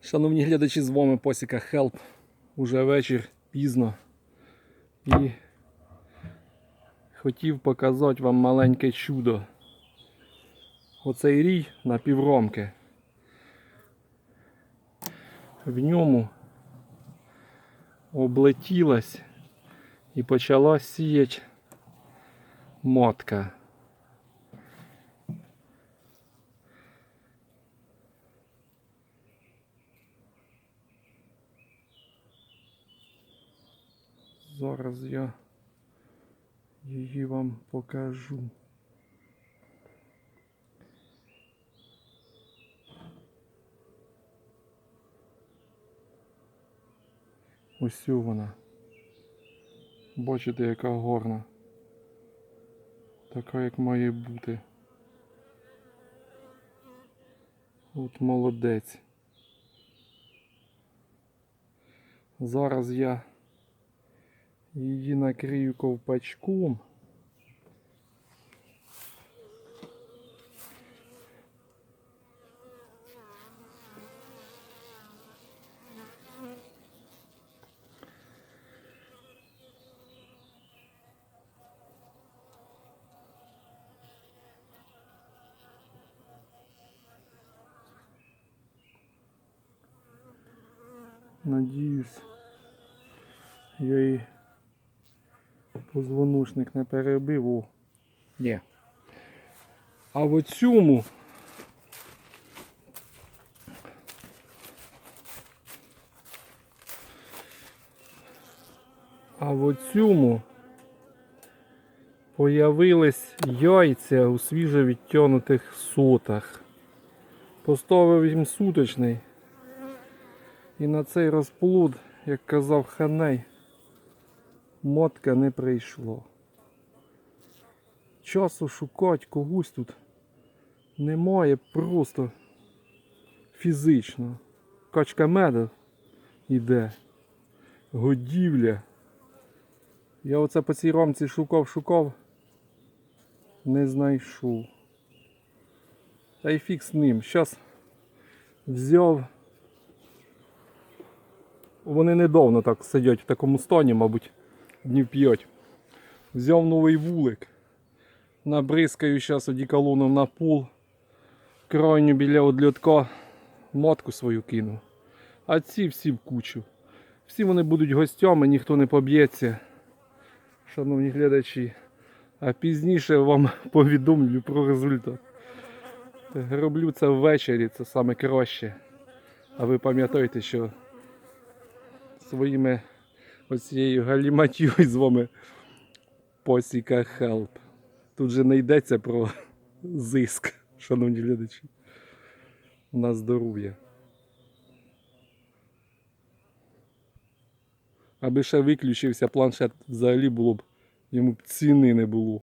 Шановні глядачі, з вами Посіка Хелп. Уже вечір пізно. І хотів показати вам маленьке чудо. Оцей рій на півромки. В ньому облетілась і почала сіяти мотка. Зараз я її вам покажу. Ось вона. Бачите, яка горна. Така, як має бути. От молодець. Зараз я її накрию ковпачком. Надіюсь, я її Позвонушник не перебив. О. Ні. А в цьому А в цьому появились яйця у свіжовідтянутих сотах. Поставив їм суточний. І на цей розплод, як казав Ханей, мотка не прийшло. Часу шукати когось тут немає просто фізично. Качка меду йде. Годівля. Я оце по цій рамці шукав, шукав, не знайшов. Та й фіг з ним. Щас взяв. Вони недавно так сидять в такому стані, мабуть, днів 5. Взяв новий вулик. Набризкаю зараз одіколоном на пол. Крайню біля одльотка матку свою кину. А ці всі в кучу. Всі вони будуть гостями, ніхто не поб'ється. Шановні глядачі. А пізніше вам повідомлю про результат. Роблю це ввечері, це саме краще. А ви пам'ятаєте, що своїми оцією галіматією з вами посіка хелп. Тут же не йдеться про зиск, шановні глядачі. На здоров'я. Аби ще виключився планшет, взагалі було б йому б ціни не було.